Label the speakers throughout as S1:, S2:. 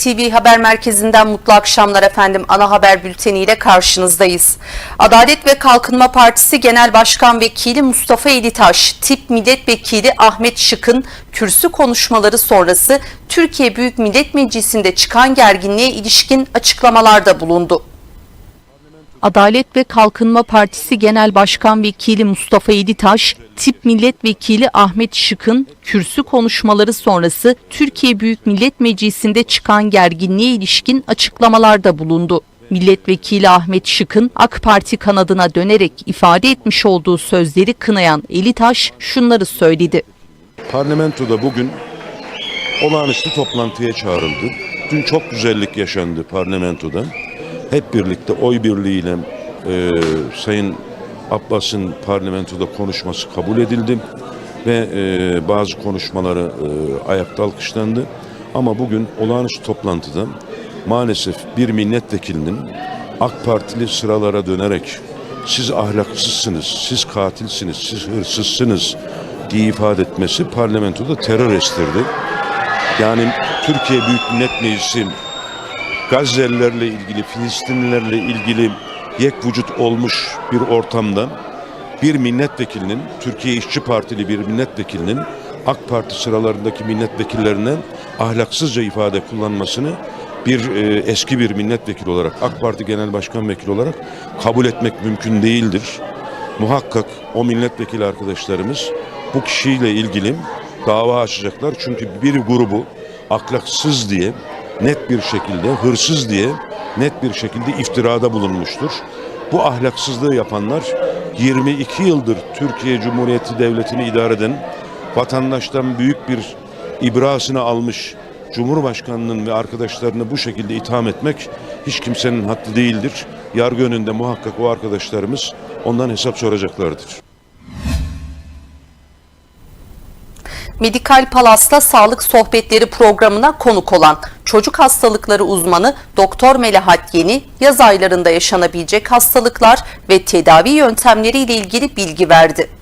S1: ATV Haber Merkezi'nden mutlu akşamlar efendim. Ana haber bülteniyle karşınızdayız. Adalet ve Kalkınma Partisi Genel Başkan Vekili Mustafa Elitaş, Tip Milletvekili Ahmet Şık'ın kürsü konuşmaları sonrası Türkiye Büyük Millet Meclisi'nde çıkan gerginliğe ilişkin açıklamalarda bulundu. Adalet ve Kalkınma Partisi Genel Başkan Vekili Mustafa Editaş, Tip Milletvekili Ahmet Şık'ın kürsü konuşmaları sonrası Türkiye Büyük Millet Meclisi'nde çıkan gerginliğe ilişkin açıklamalarda bulundu. Milletvekili Ahmet Şık'ın AK Parti kanadına dönerek ifade etmiş olduğu sözleri kınayan Elitaş şunları söyledi.
S2: Parlamentoda bugün olağanüstü toplantıya çağrıldı. Dün çok güzellik yaşandı parlamentoda. Hep birlikte oy birliğiyle e, Sayın Abbas'ın parlamentoda konuşması kabul edildi ve e, bazı konuşmaları e, ayakta alkışlandı. Ama bugün olağanüstü toplantıda maalesef bir milletvekilinin AK Partili sıralara dönerek siz ahlaksızsınız, siz katilsiniz, siz hırsızsınız diye ifade etmesi parlamentoda terör estirdi. Yani Türkiye Büyük Millet Meclisi Gazze'lilerle ilgili, Filistinlilerle ilgili yek vücut olmuş bir ortamda bir milletvekilinin, Türkiye İşçi Partili bir milletvekilinin AK Parti sıralarındaki milletvekillerine ahlaksızca ifade kullanmasını bir e, eski bir milletvekili olarak, AK Parti Genel Başkan Vekili olarak kabul etmek mümkün değildir. Muhakkak o milletvekili arkadaşlarımız bu kişiyle ilgili dava açacaklar. Çünkü bir grubu ahlaksız diye net bir şekilde, hırsız diye net bir şekilde iftirada bulunmuştur. Bu ahlaksızlığı yapanlar 22 yıldır Türkiye Cumhuriyeti Devleti'ni idare eden vatandaştan büyük bir ibrasını almış Cumhurbaşkanının ve arkadaşlarını bu şekilde itham etmek hiç kimsenin haddi değildir. Yargı önünde muhakkak o arkadaşlarımız ondan hesap soracaklardır.
S1: Medikal Palas'ta sağlık sohbetleri programına konuk olan çocuk hastalıkları uzmanı Doktor Melahat Yeni yaz aylarında yaşanabilecek hastalıklar ve tedavi yöntemleri ile ilgili bilgi verdi.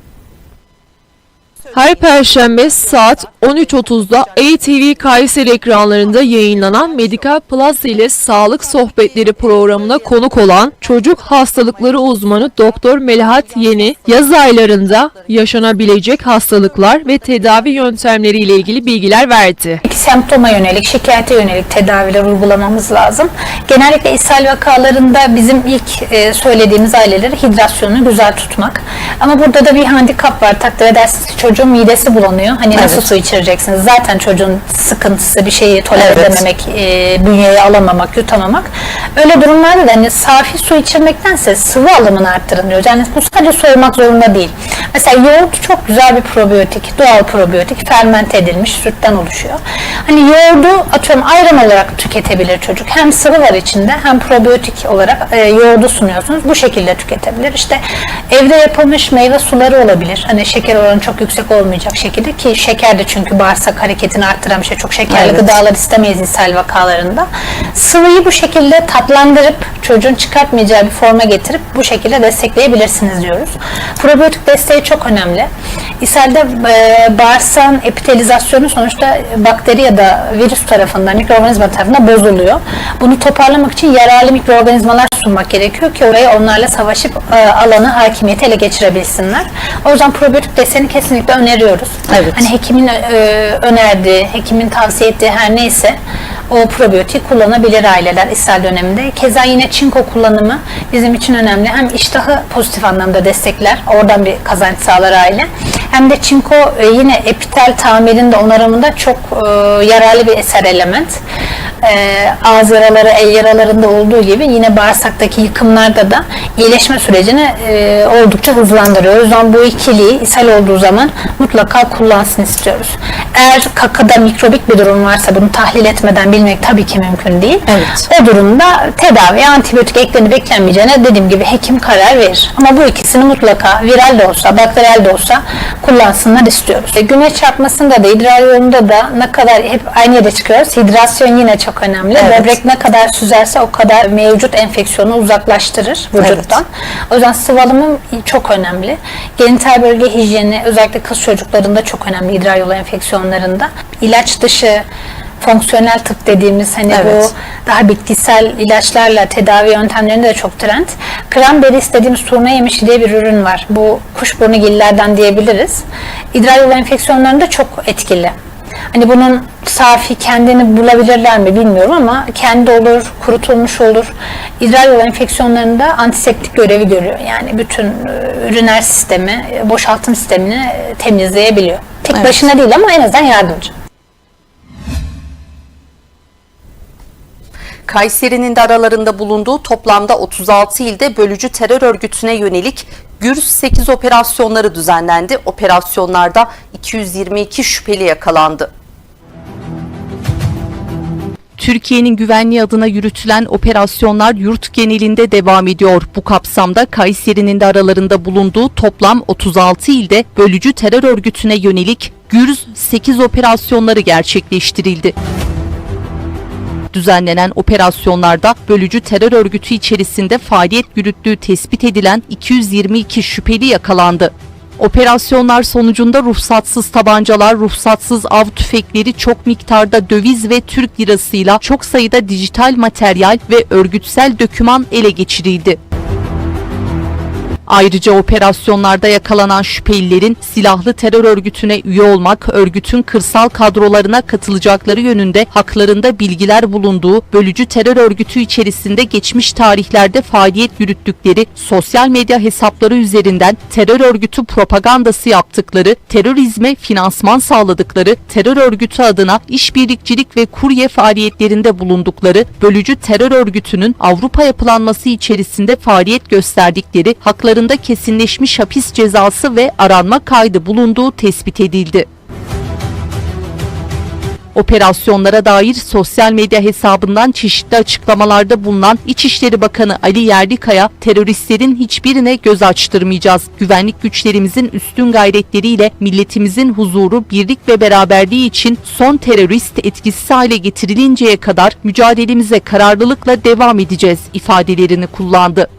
S3: Her perşembe saat 13.30'da ATV Kayseri ekranlarında yayınlanan Medikal Plus ile Sağlık Sohbetleri programına konuk olan çocuk hastalıkları uzmanı Doktor Melahat Yeni, yaz aylarında yaşanabilecek hastalıklar ve tedavi yöntemleri ile ilgili bilgiler verdi.
S4: semptoma yönelik, şikayete yönelik tedaviler uygulamamız lazım. Genellikle ishal vakalarında bizim ilk e, söylediğimiz aileleri hidrasyonunu güzel tutmak. Ama burada da bir handikap var. Takdir edersiniz ki çocuğun midesi bulanıyor. Hani nasıl su içireceksiniz? Zaten çocuğun sıkıntısı bir şeyi tolere edememek, e, bünyeye alamamak, yutamamak. Öyle durumlarda da hani safi su içirmektense sıvı alımını arttırın diyoruz. Yani bu sadece soğumak zorunda değil. Mesela yoğurt çok güzel bir probiyotik, doğal probiyotik, fermente edilmiş sütten oluşuyor. Hani yoğurdu atıyorum ayran olarak tüketebilir çocuk. Hem sıvı var içinde hem probiyotik olarak e, yoğurdu sunuyorsunuz. Bu şekilde tüketebilir. İşte evde yapılmış meyve suları olabilir. Hani şeker oranı çok yüksek olmayacak şekilde ki şeker de çünkü bağırsak hareketini arttıran bir şey. Çok şekerli
S1: Evet.
S4: gıdalar istemeyiz ishal vakalarında. Sıvıyı bu şekilde tatlandırıp çocuğun çıkartmayacağı bir forma getirip bu şekilde destekleyebilirsiniz diyoruz. Probiyotik desteği çok önemli. İshalde e, bağırsağın epitelizasyonu sonuçta bakteri ya da virüs tarafından, mikroorganizma tarafından bozuluyor. Bunu toparlamak için yararlı mikroorganizmalar sunmak gerekiyor ki oraya onlarla savaşıp e, alanı hakimiyeti ele geçirebilsinler. O yüzden probiyotik desteğini kesinlikle öneriyoruz.
S1: Evet.
S4: Hani hekimin e, önerdiği, hekimin tavsiye ettiği her neyse o probiyotik kullanabilir aileler ishal döneminde. Keza yine çinko kullanımı bizim için önemli. Hem iştahı pozitif anlamda destekler, oradan bir kazanç sağlar aile. Hem de çinko e, yine epitel tamirinde, onarımında çok e, yararlı bir eser element. E, ağız yaraları, el yaralarında olduğu gibi yine bağırsaktaki yıkımlarda da iyileşme sürecini e, oldukça hızlandırıyor. O yüzden bu ikiliyi ishal olduğu zaman mutlaka kullansın istiyoruz. Eğer kakada mikrobik bir durum varsa bunu tahlil etmeden bilmek tabii ki mümkün değil.
S1: Evet.
S4: O durumda tedaviye antibiyotik eklenip eklenmeyeceğine dediğim gibi hekim karar verir. Ama bu ikisini mutlaka viral de olsa, bakteriyel de olsa kullansınlar istiyoruz. E, güneş çarpmasında da, idrar yolunda da ne kadar hep aynı yere çıkıyoruz. Hidrasyon yine çok önemli.
S1: Evet.
S4: Böbrek ne kadar süzerse o kadar mevcut enfeksiyonu uzaklaştırır vücuttan. O yüzden sıvı alımı çok önemli. Genital bölge hijyeni özellikle kız çocuklarında çok önemli idrar yolu enfeksiyonlarında. İlaç dışı fonksiyonel tıp dediğimiz hani
S1: Evet.
S4: bu daha bitkisel ilaçlarla tedavi yöntemlerinde de çok trend. Cranberries dediğimiz turna yemişi diye bir ürün var. Bu kuşburnu gillerden diyebiliriz. İdrar yolu enfeksiyonlarında çok etkili. Hani bunun safi kendini bulabilirler mi bilmiyorum ama kendi olur, kurutulmuş olur. İdrar yolu enfeksiyonlarında antiseptik görevi görüyor. Yani bütün e, üriner sistemi, e, boşaltım sistemini e, temizleyebiliyor. Tek
S1: Evet.
S4: başına değil ama en azından yardımcı.
S1: Kayseri'nin de aralarında bulunduğu toplamda 36 ilde bölücü terör örgütüne yönelik Gürüz 8 operasyonları düzenlendi. Operasyonlarda 222 şüpheli yakalandı. Türkiye'nin güvenliği adına yürütülen operasyonlar yurt genelinde devam ediyor. Bu kapsamda Kayseri'nin de aralarında bulunduğu toplam 36 ilde bölücü terör örgütüne yönelik Gürüz 8 operasyonları gerçekleştirildi. Düzenlenen operasyonlarda bölücü terör örgütü içerisinde faaliyet yürüttüğü tespit edilen 222 şüpheli yakalandı. Operasyonlar sonucunda ruhsatsız tabancalar, ruhsatsız av tüfekleri, çok miktarda döviz ve Türk lirasıyla çok sayıda dijital materyal ve örgütsel döküman ele geçirildi. Ayrıca operasyonlarda yakalanan şüphelilerin silahlı terör örgütüne üye olmak, örgütün kırsal kadrolarına katılacakları yönünde haklarında bilgiler bulunduğu bölücü terör örgütü içerisinde geçmiş tarihlerde faaliyet yürüttükleri sosyal medya hesapları üzerinden terör örgütü propagandası yaptıkları, terörizme finansman sağladıkları, terör örgütü adına işbirlikçilik ve kurye faaliyetlerinde bulundukları, bölücü terör örgütünün Avrupa yapılanması içerisinde faaliyet gösterdikleri, haklarında kesinleşmiş hapis cezası ve aranma kaydı bulunduğu tespit edildi. Operasyonlara dair sosyal medya hesabından çeşitli açıklamalarda bulunan İçişleri Bakanı Ali Yerlikaya, teröristlerin hiçbirine göz açtırmayacağız. Güvenlik güçlerimizin üstün gayretleriyle milletimizin huzuru, birlik ve beraberliği için son terörist etkisiz hale getirilinceye kadar mücadelemize kararlılıkla devam edeceğiz ifadelerini kullandı.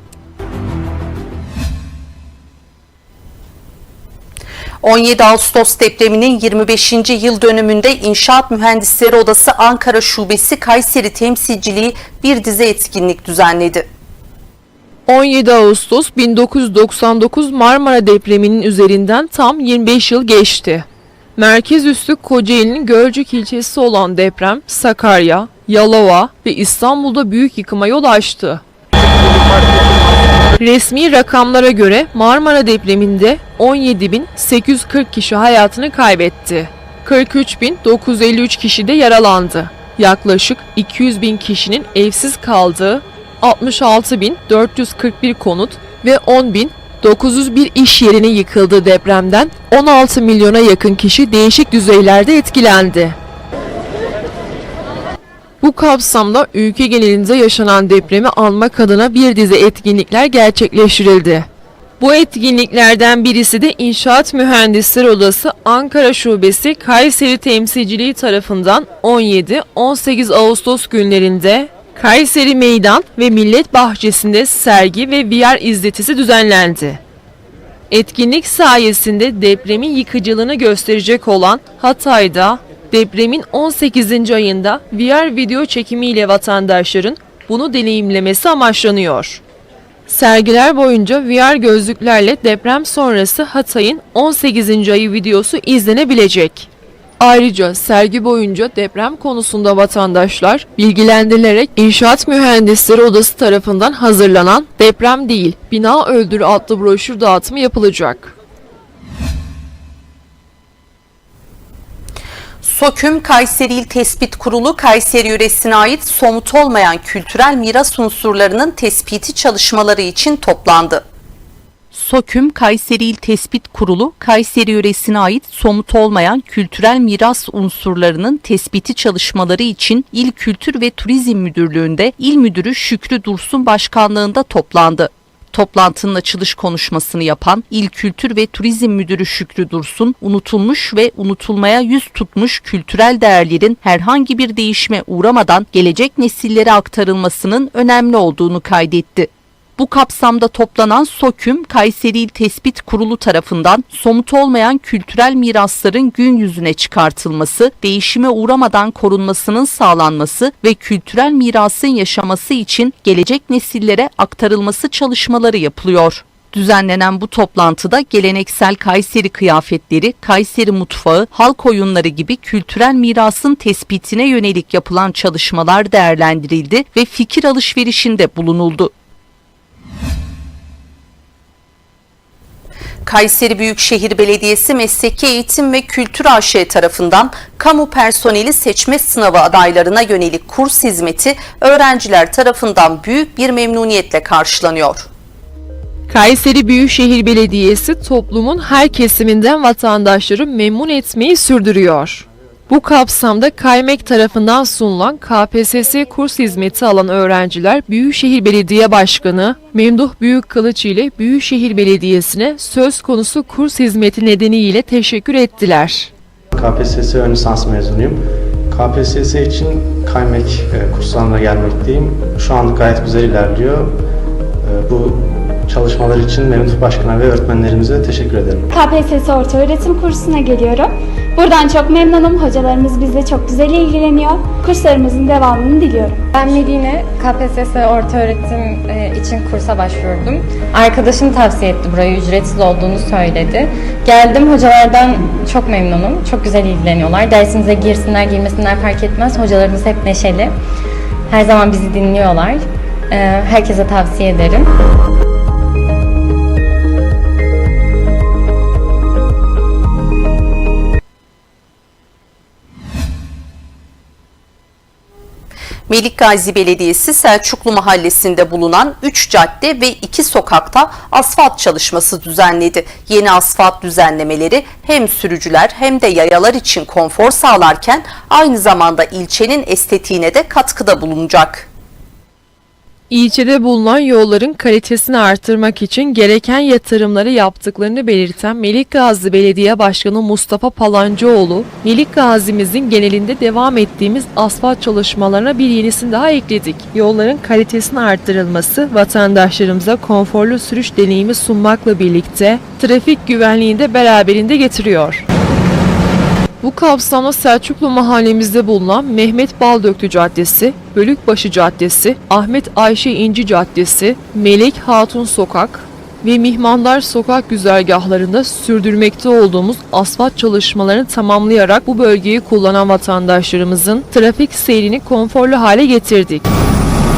S1: 17 Ağustos depreminin 25. yıl dönümünde İnşaat Mühendisleri Odası Ankara Şubesi Kayseri temsilciliği bir dizi etkinlik düzenledi.
S3: 17 Ağustos 1999 Marmara depreminin üzerinden tam 25 yıl geçti. Merkez üssü Kocaeli'nin Gölcük ilçesi olan deprem Sakarya, Yalova ve İstanbul'da büyük yıkıma yol açtı. Resmi rakamlara göre Marmara depreminde 17.840 kişi hayatını kaybetti. 43.953 kişi de yaralandı. Yaklaşık 200 bin kişinin evsiz kaldığı 66.441 konut ve 10.901 iş yerinin yıkıldığı depremden 16 milyona yakın kişi değişik düzeylerde etkilendi. Bu kapsamda ülke genelinde yaşanan depremi anmak adına bir dizi etkinlikler gerçekleştirildi. Bu etkinliklerden birisi de İnşaat Mühendisleri Odası Ankara Şubesi Kayseri Temsilciliği tarafından 17-18 Ağustos günlerinde Kayseri Meydan ve Millet Bahçesi'nde sergi ve VR izletisi düzenlendi. Etkinlik sayesinde depremin yıkıcılığını gösterecek olan Hatay'da depremin 18. ayında VR video çekimiyle vatandaşların bunu deneyimlemesi amaçlanıyor. Sergiler boyunca VR gözlüklerle deprem sonrası Hatay'ın 18. ayı videosu izlenebilecek. Ayrıca sergi boyunca deprem konusunda vatandaşlar bilgilendirilerek İnşaat Mühendisleri Odası tarafından hazırlanan Deprem Değil, Bina Öldür adlı broşür dağıtımı yapılacak.
S1: SOKÜM Kayseri İl Tespit Kurulu Kayseri yöresine ait somut olmayan kültürel miras unsurlarının tespiti çalışmaları için toplandı. SOKÜM Kayseri İl Tespit Kurulu Kayseri yöresine ait somut olmayan kültürel miras unsurlarının tespiti çalışmaları için İl Kültür ve Turizm Müdürlüğü'nde İl Müdürü Şükrü Dursun Başkanlığında toplandı. Toplantının açılış konuşmasını yapan İl Kültür ve Turizm Müdürü Şükrü Dursun, unutulmuş ve unutulmaya yüz tutmuş kültürel değerlerin herhangi bir değişime uğramadan gelecek nesillere aktarılmasının önemli olduğunu kaydetti. Bu kapsamda toplanan SOKÜM, Kayseri İl Tespit Kurulu tarafından somut olmayan kültürel mirasların gün yüzüne çıkartılması, değişime uğramadan korunmasının sağlanması ve kültürel mirasın yaşaması için gelecek nesillere aktarılması çalışmaları yapılıyor. Düzenlenen bu toplantıda geleneksel Kayseri kıyafetleri, Kayseri mutfağı, halk oyunları gibi kültürel mirasın tespitine yönelik yapılan çalışmalar değerlendirildi ve fikir alışverişinde bulunuldu. Kayseri Büyükşehir Belediyesi Mesleki Eğitim ve Kültür AŞ tarafından kamu personeli seçme sınavı adaylarına yönelik kurs hizmeti öğrenciler tarafından büyük bir memnuniyetle karşılanıyor.
S3: Kayseri Büyükşehir Belediyesi toplumun her kesiminden vatandaşları memnun etmeyi sürdürüyor. Bu kapsamda Kaymek tarafından sunulan KPSS kurs hizmeti alan öğrenciler Büyükşehir Belediye Başkanı Memduh Büyükkılıç ile Büyükşehir Belediyesi'ne söz konusu kurs hizmeti nedeniyle teşekkür ettiler.
S5: KPSS ön lisans mezunuyum. KPSS için kaymek e, kurslarına gelmekteyim. Şu an gayet güzel ilerliyor. E, bu çalışmalar için Memduh Başkan'a ve öğretmenlerimize teşekkür ederim.
S6: KPSS Orta Öğretim Kursu'na geliyorum. Buradan çok memnunum. Hocalarımız bizle çok güzel ilgileniyor. Kurslarımızın devamını diliyorum.
S7: Ben Medine KPSS orta öğretim e, için kursa başvurdum. Arkadaşım tavsiye etti burayı ücretsiz olduğunu söyledi. Geldim hocalardan çok memnunum. Çok güzel ilgileniyorlar. Dersimize girsinler girmesinler fark etmez. Hocalarımız hep neşeli. Her zaman bizi dinliyorlar. E, Herkese tavsiye ederim.
S1: Melik Gazi Belediyesi Selçuklu Mahallesi'nde bulunan 3 cadde ve 2 sokakta asfalt çalışması düzenledi. Yeni asfalt düzenlemeleri hem sürücüler hem de yayalar için konfor sağlarken aynı zamanda ilçenin estetiğine de katkıda bulunacak.
S3: İlçede bulunan yolların kalitesini artırmak için gereken yatırımları yaptıklarını belirten Melik Gazi Belediye Başkanı Mustafa Palancıoğlu, Melik Gazi'mizin genelinde devam ettiğimiz asfalt çalışmalarına bir yenisini daha ekledik. Yolların kalitesini arttırılması, vatandaşlarımıza konforlu sürüş deneyimi sunmakla birlikte trafik güvenliğini de beraberinde getiriyor. Bu kapsamda Selçuklu mahallemizde bulunan Mehmet Baldöktü Caddesi, Bölükbaşı Caddesi, Ahmet Ayşe İnci Caddesi, Melek Hatun Sokak ve Mihmandar Sokak güzergahlarında sürdürmekte olduğumuz asfalt çalışmalarını tamamlayarak bu bölgeyi kullanan vatandaşlarımızın trafik seyrini konforlu hale getirdik.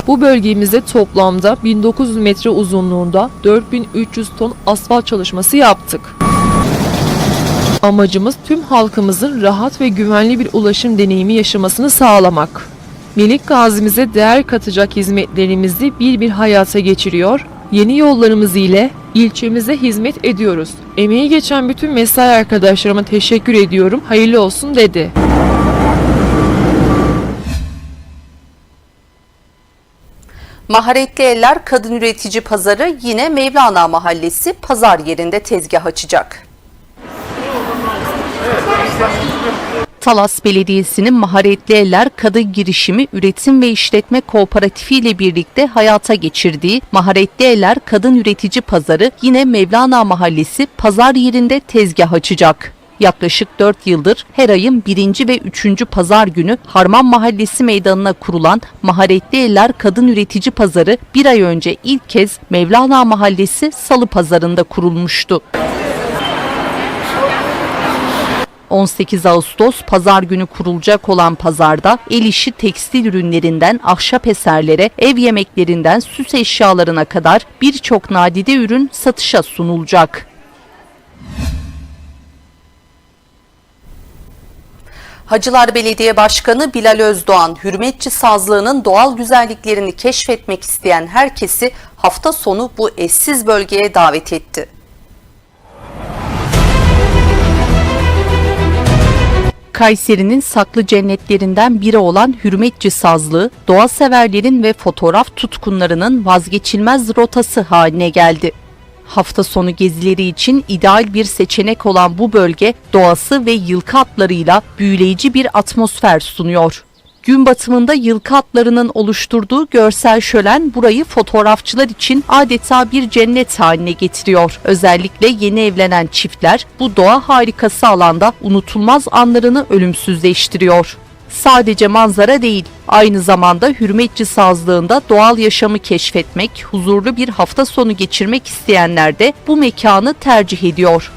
S3: Bu bölgemizde toplamda 1900 metre uzunluğunda 4300 ton asfalt çalışması yaptık. Amacımız tüm halkımızın rahat ve güvenli bir ulaşım deneyimi yaşamasını sağlamak. Melik Gazi'mize değer katacak hizmetlerimizi bir bir hayata geçiriyor, yeni yollarımız ile ilçemize hizmet ediyoruz. Emeği geçen bütün mesai arkadaşlarıma teşekkür ediyorum, hayırlı olsun dedi.
S1: Maharetli Eller Kadın Üretici Pazarı yine Mevlana Mahallesi pazar yerinde tezgah açacak. Talas Belediyesi'nin Maharetli Eller Kadın Girişimi Üretim ve İşletme Kooperatifi ile birlikte hayata geçirdiği Maharetli Eller Kadın Üretici Pazarı yine Mevlana Mahallesi pazar yerinde tezgah açacak. Yaklaşık 4 yıldır her ayın 1. ve 3. pazar günü Harman Mahallesi meydanına kurulan Maharetli Eller Kadın Üretici Pazarı bir ay önce ilk kez Mevlana Mahallesi Salı Pazarı'nda kurulmuştu. 18 Ağustos pazar günü kurulacak olan pazarda el işi tekstil ürünlerinden ahşap eserlere, ev yemeklerinden süs eşyalarına kadar birçok nadide ürün satışa sunulacak. Hacılar Belediye Başkanı Bilal Özdoğan, hürmetçi sazlığının doğal güzelliklerini keşfetmek isteyen herkesi hafta sonu bu eşsiz bölgeye davet etti. Kayseri'nin saklı cennetlerinden biri olan Hürmetçi Sazlığı, doğa severlerin ve fotoğraf tutkunlarının vazgeçilmez rotası haline geldi. Hafta sonu gezileri için ideal bir seçenek olan bu bölge doğası ve yılkı atlarıyla büyüleyici bir atmosfer sunuyor. Gün batımında yılkı atlarının oluşturduğu görsel şölen burayı fotoğrafçılar için adeta bir cennet haline getiriyor. Özellikle yeni evlenen çiftler bu doğa harikası alanda unutulmaz anlarını ölümsüzleştiriyor. Sadece manzara değil, aynı zamanda hürmetçi sazlığında doğal yaşamı keşfetmek, huzurlu bir hafta sonu geçirmek isteyenler de bu mekanı tercih ediyor.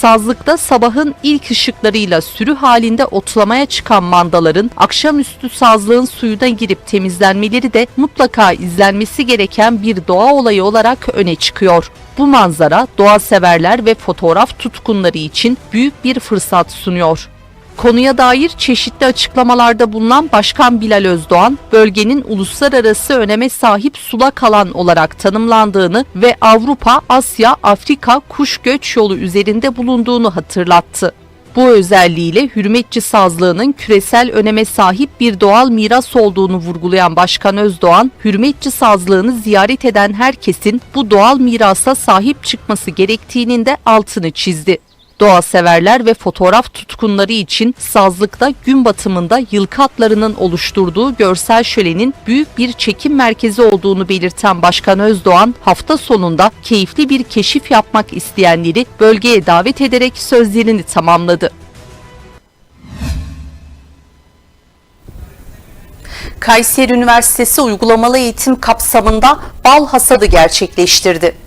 S1: Sazlıkta sabahın ilk ışıklarıyla sürü halinde otlamaya çıkan mandaların akşamüstü sazlığın suyuna girip temizlenmeleri de mutlaka izlenmesi gereken bir doğa olayı olarak öne çıkıyor. Bu manzara doğa severler ve fotoğraf tutkunları için büyük bir fırsat sunuyor. Konuya dair çeşitli açıklamalarda bulunan Başkan Bilal Özdoğan, bölgenin uluslararası öneme sahip sulak alan olarak tanımlandığını ve Avrupa, Asya, Afrika kuş göç yolu üzerinde bulunduğunu hatırlattı. Bu özelliğiyle hürmetçi sazlığının küresel öneme sahip bir doğal miras olduğunu vurgulayan Başkan Özdoğan, hürmetçi sazlığını ziyaret eden herkesin bu doğal mirasa sahip çıkması gerektiğinin de altını çizdi. Doğa severler ve fotoğraf tutkunları için sazlıkta gün batımında yılkı atlarının oluşturduğu görsel şölenin büyük bir çekim merkezi olduğunu belirten Başkan Özdoğan, hafta sonunda keyifli bir keşif yapmak isteyenleri bölgeye davet ederek sözlerini tamamladı. Kayseri Üniversitesi uygulamalı eğitim kapsamında bal hasadı gerçekleştirdi.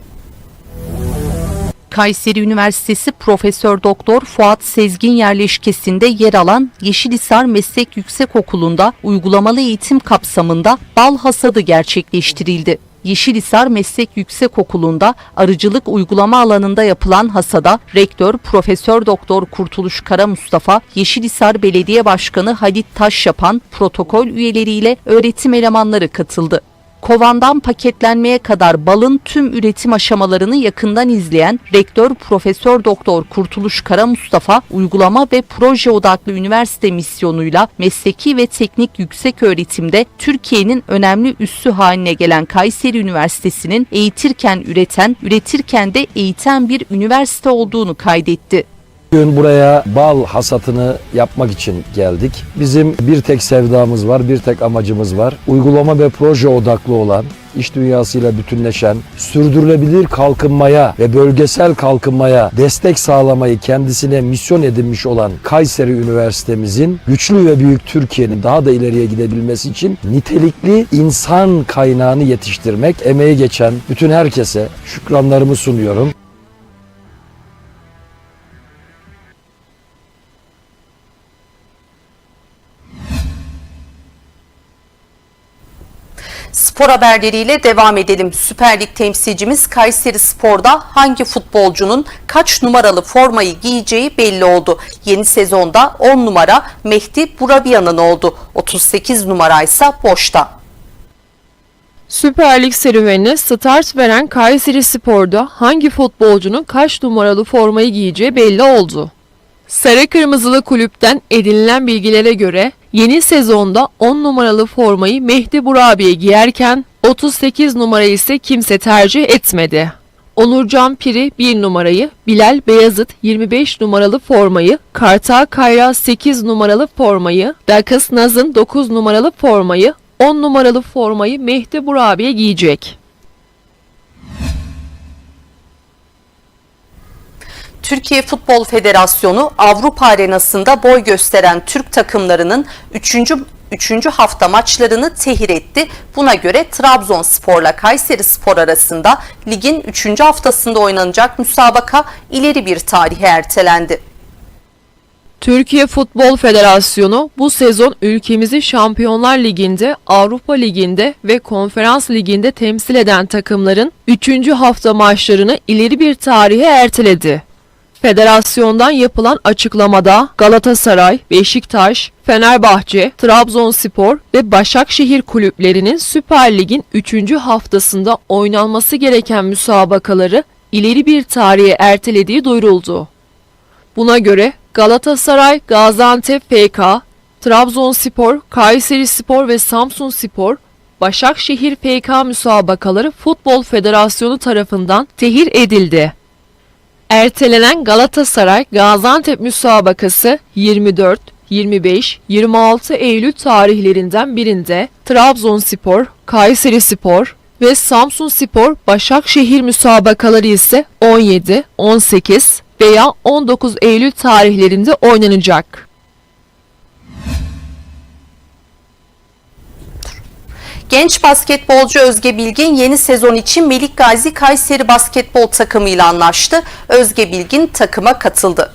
S1: Kayseri Üniversitesi Profesör Doktor Fuat Sezgin yerleşkesinde yer alan Yeşilhisar Meslek Yüksekokulu'nda uygulamalı eğitim kapsamında bal hasadı gerçekleştirildi. Yeşilhisar Meslek Yüksekokulu'nda arıcılık uygulama alanında yapılan hasada Rektör Profesör Doktor Kurtuluş Kara Mustafa, Yeşilhisar Belediye Başkanı Halit Taşyapan protokol üyeleriyle öğretim elemanları katıldı. Kovandan paketlenmeye kadar balın tüm üretim aşamalarını yakından izleyen Rektör Profesör Doktor Kurtuluş Kara Mustafa, uygulama ve proje odaklı üniversite misyonuyla mesleki ve teknik yüksek öğretimde Türkiye'nin önemli üssü haline gelen Kayseri Üniversitesi'nin eğitirken üreten, üretirken de eğiten bir üniversite olduğunu kaydetti.
S8: Bugün buraya bal hasatını yapmak için geldik. Bizim bir tek sevdamız var, bir tek amacımız var. Uygulama ve proje odaklı olan, iş dünyasıyla bütünleşen, sürdürülebilir kalkınmaya ve bölgesel kalkınmaya destek sağlamayı kendisine misyon edinmiş olan Kayseri Üniversitemizin güçlü ve büyük Türkiye'nin daha da ileriye gidebilmesi için nitelikli insan kaynağını yetiştirmek, emeği geçen bütün herkese şükranlarımı sunuyorum.
S1: Spor haberleriyle devam edelim. Süper Lig temsilcimiz Kayseri Spor'da hangi futbolcunun kaç numaralı formayı giyeceği belli oldu. Yeni sezonda 10 numara Mehdi Burabiyan'ın oldu. 38 numara ise boşta.
S3: Süper Lig serüvenine start veren Kayseri Spor'da hangi futbolcunun kaç numaralı formayı giyeceği belli oldu. Sarı Kırmızılı kulüpten edinilen bilgilere göre yeni sezonda 10 numaralı formayı Mehdi Burabiye giyerken 38 numarayı ise kimse tercih etmedi. Onurcan Piri 1 numarayı, Bilal Beyazıt 25 numaralı formayı, Kartal Kayra 8 numaralı formayı, Dakas Naz'ın 9 numaralı formayı, 10 numaralı formayı Mehdi Burabiye giyecek.
S1: Türkiye Futbol Federasyonu Avrupa arenasında boy gösteren Türk takımlarının 3. 3. hafta maçlarını tehir etti. Buna göre Trabzonspor'la Kayseri Spor arasında ligin 3. haftasında oynanacak müsabaka ileri bir tarihe ertelendi.
S3: Türkiye Futbol Federasyonu bu sezon ülkemizi Şampiyonlar Ligi'nde, Avrupa Ligi'nde ve Konferans Ligi'nde temsil eden takımların 3. hafta maçlarını ileri bir tarihe erteledi. Federasyondan yapılan açıklamada Galatasaray, Beşiktaş, Fenerbahçe, Trabzonspor ve Başakşehir kulüplerinin Süper Lig'in 3. haftasında oynanması gereken müsabakaları ileri bir tarihe ertelediği duyuruldu. Buna göre Galatasaray, Gaziantep FK, Trabzonspor, Kayserispor ve Samsunspor, Başakşehir FK müsabakaları Futbol Federasyonu tarafından tehir edildi. Ertelenen Galatasaray Gaziantep müsabakası 24, 25-26 Eylül tarihlerinden birinde Trabzonspor, Kayserispor ve Samsunspor Başakşehir müsabakaları ise 17, 18 veya 19 Eylül tarihlerinde oynanacak.
S1: Genç basketbolcu Özge Bilgin yeni sezon için Melik Gazi Kayseri basketbol takımıyla anlaştı. Özge Bilgin takıma katıldı.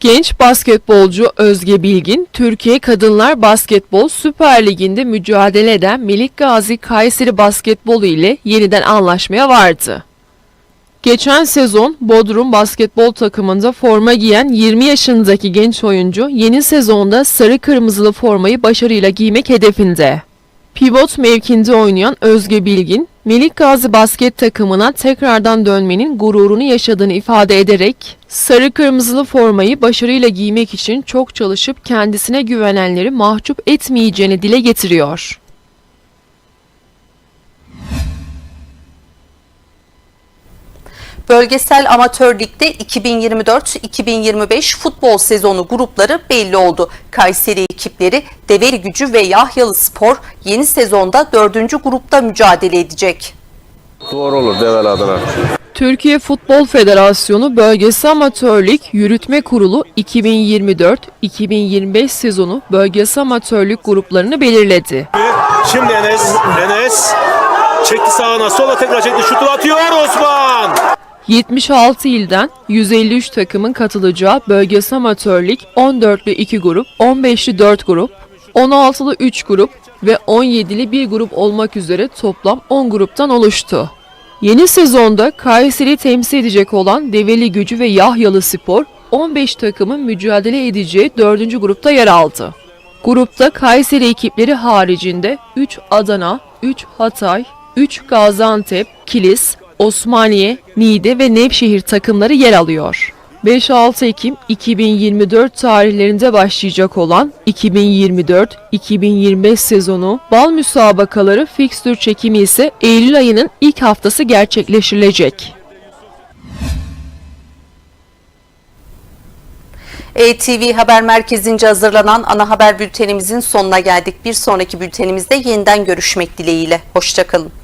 S3: Genç basketbolcu Özge Bilgin, Türkiye Kadınlar Basketbol Süper Ligi'nde mücadele eden Melik Gazi Kayseri Basketbolu ile yeniden anlaşmaya vardı. Geçen sezon Bodrum basketbol takımında forma giyen 20 yaşındaki genç oyuncu yeni sezonda sarı kırmızılı formayı başarıyla giymek hedefinde. Pivot mevkinde oynayan Özge Bilgin, Melik Gazi basket takımına tekrardan dönmenin gururunu yaşadığını ifade ederek, sarı kırmızılı formayı başarıyla giymek için çok çalışıp kendisine güvenenleri mahcup etmeyeceğini dile getiriyor.
S1: Bölgesel Amatör Lig'de 2024-2025 futbol sezonu grupları belli oldu. Kayseri ekipleri Develi Gücü ve Yahyalı Spor yeni sezonda 4. grupta mücadele edecek.
S9: Doğru olur Devel adına.
S3: Türkiye Futbol Federasyonu Bölgesi Amatörlük Yürütme Kurulu 2024-2025 sezonu bölgesi amatörlük gruplarını belirledi.
S10: Şimdi Enes, Enes çekti sağına, sola tekrar çekti, şutu atıyor Osman.
S3: 76 ilden 153 takımın katılacağı bölgesi amatörlük 14'lü 2 grup, 15'li 4 grup, 16'lı 3 grup ve 17'li 1 grup olmak üzere toplam 10 gruptan oluştu. Yeni sezonda Kayseri temsil edecek olan Develi Gücü ve Yahyalı Spor 15 takımın mücadele edeceği 4. grupta yer aldı. Grupta Kayseri ekipleri haricinde 3 Adana, 3 Hatay, 3 Gaziantep, Kilis, Osmaniye, Niğde ve Nevşehir takımları yer alıyor. 5-6 Ekim 2024 tarihlerinde başlayacak olan 2024-2025 sezonu bal müsabakaları fikstür çekimi ise Eylül ayının ilk haftası gerçekleştirilecek.
S1: ETV Haber Merkezi'nce hazırlanan ana haber bültenimizin sonuna geldik. Bir sonraki bültenimizde yeniden görüşmek dileğiyle. Hoşçakalın.